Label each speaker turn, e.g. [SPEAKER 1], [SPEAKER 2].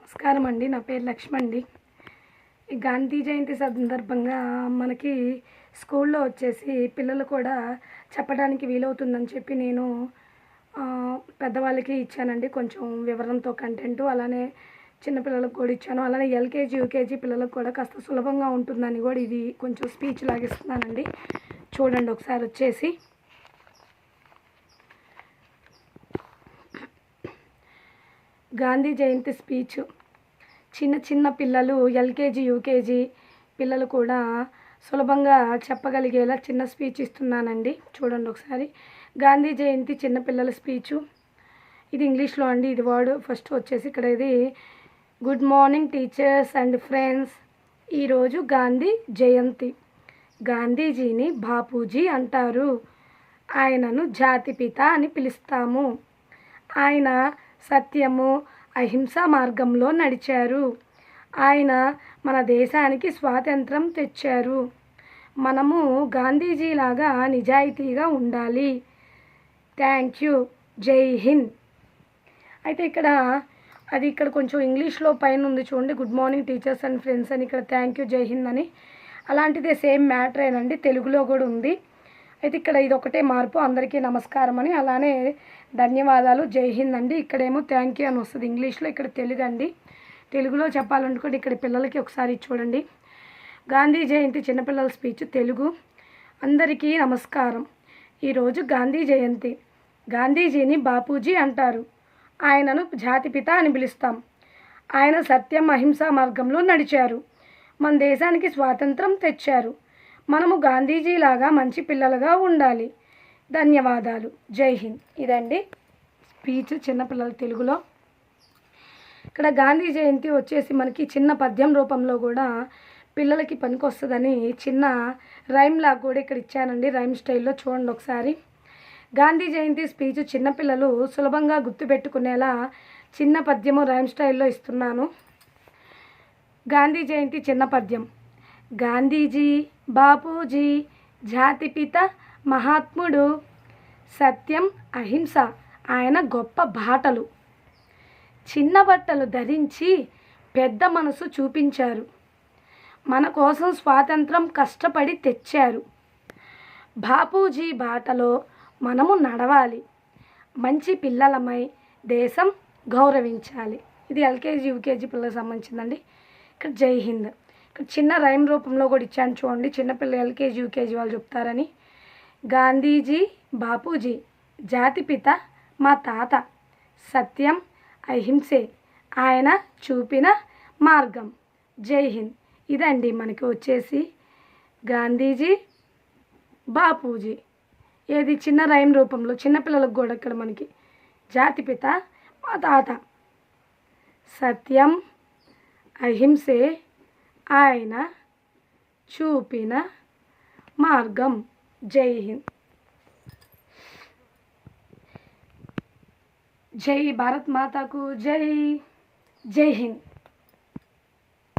[SPEAKER 1] నమస్కారం అండి. నా పేరు లక్ష్మి అండి. ఈ గాంధీ జయంతి సందర్భంగా మనకి స్కూల్లో వచ్చేసి పిల్లలు కూడా చెప్పడానికి వీలవుతుందని చెప్పి నేను పెద్దవాళ్ళకి ఇచ్చానండి. కొంచెం వివరంతో కంటెంట్ అలానే చిన్నపిల్లలకు కూడా ఇచ్చాను. అలానే ఎల్కేజీ యూకేజీ పిల్లలకు కూడా కాస్త సులభంగా ఉంటుందని కూడా ఇది కొంచెం స్పీచ్ లాగిస్తున్నానండి. చూడండి ఒకసారి వచ్చేసి. గాంధీ జయంతి స్పీచ్. చిన్న చిన్న పిల్లలు ఎల్కేజీ యూకేజీ పిల్లలు కూడా సులభంగా చెప్పగలిగేలా చిన్న స్పీచ్ ఇస్తున్నానండి. చూడండి ఒకసారి. గాంధీ జయంతి చిన్నపిల్లల స్పీచు. ఇది ఇంగ్లీష్లో అండి ఇది వర్డ్. ఫస్ట్ వచ్చేసి ఇక్కడ ఇది good morning teachers and friends. ఈరోజు గాంధీ జయంతి. గాంధీజీని బాపూజీ అంటారు. ఆయనను జాతిపిత అని పిలుస్తాము. ఆయన సత్యము అహింసా మార్గంలో నడిచారు. ఆయన మన దేశానికి స్వాతంత్రం తెచ్చారు. మనము గాంధీజీలాగా నిజాయితీగా ఉండాలి. Thank you. జై హింద్. అయితే ఇక్కడ అది ఇక్కడ కొంచెం ఇంగ్లీష్లో పైన ఉంది చూడండి. Good morning teachers and friends అని ఇక్కడ థ్యాంక్ యూ జై హింద్ అని. అలాంటిదే సేమ్ మ్యాటర్ ఏనండి తెలుగులో కూడా ఉంది. అయితే ఇక్కడ ఇది ఒకటే మార్పు. అందరికీ నమస్కారం అని. అలానే ధన్యవాదాలు. జై హింద్ అండి. ఇక్కడేమో థ్యాంక్ యూ అని వస్తుంది. ఇంగ్లీష్లో ఇక్కడ తెలుగు అండి తెలుగులో చెప్పాలనుకోండి ఇక్కడ పిల్లలకి ఒకసారి చూడండి. గాంధీ జయంతి చిన్నపిల్లల స్పీచ్ తెలుగు. అందరికీ నమస్కారం. ఈరోజు గాంధీ జయంతి. గాంధీజీని బాపూజీ అంటారు. ఆయనను జాతిపిత అని పిలుస్తాం. ఆయన సత్యం అహింసా మార్గంలో నడిచారు. మన దేశానికి స్వాతంత్రం తెచ్చారు. మనము గాంధీజీలాగా మంచి పిల్లలుగా ఉండాలి. ధన్యవాదాలు. జై హింద్. ఇదండి స్పీచ్ చిన్నపిల్లల తెలుగులో. ఇక్కడ గాంధీ జయంతి వచ్చేసి మనకి చిన్న పద్యం రూపంలో కూడా పిల్లలకి పనికొస్తుందని చిన్న రైమ్ లాగా కూడా ఇక్కడ ఇచ్చానండి. రైమ్ స్టైల్లో చూడండి ఒకసారి. గాంధీ జయంతి స్పీచ్ చిన్నపిల్లలు సులభంగా గుర్తుపెట్టుకునేలా చిన్న పద్యము రైమ్ స్టైల్లో ఇస్తున్నాను. గాంధీ జయంతి చిన్న పద్యం. గాంధీజీ బాపూజీ జాతిపిత మహాత్ముడు. సత్యం అహింస ఆయన గొప్ప బాటలు. చిన్న బట్టలు ధరించి పెద్ద మనసు చూపించారు. మన కోసం స్వాతంత్రం కష్టపడి తెచ్చారు. బాపూజీ బాటలో మనము నడవాలి. మంచి పిల్లలమై దేశం గౌరవించాలి. ఇది ఎల్కేజీ యూకేజీ పిల్లలకు సంబంధించిందండి. ఇక్కడ జై హింద్. చిన్న రైమ్ రూపంలో కూడా ఇచ్చాను చూడండి. చిన్నపిల్ల ఎల్కేజీ యూకేజీ వాళ్ళు చెప్తారని. గాంధీజీ బాపూజీ జాతిపిత మా తాత సత్యం అహింసే ఆయన చూపిన మార్గం. జై హింద్. ఇదండి మనకి వచ్చేసి గాంధీజీ బాపూజీ. ఏది చిన్న రైమ్ రూపంలో చిన్నపిల్లలకు కూడా ఇక్కడ మనకి జాతిపిత మా తాత. సత్యం అహింసే ఆయన చూపిన మార్గం. జై హింద్. జై భారత్ మాతాకు జై. జై హింద్.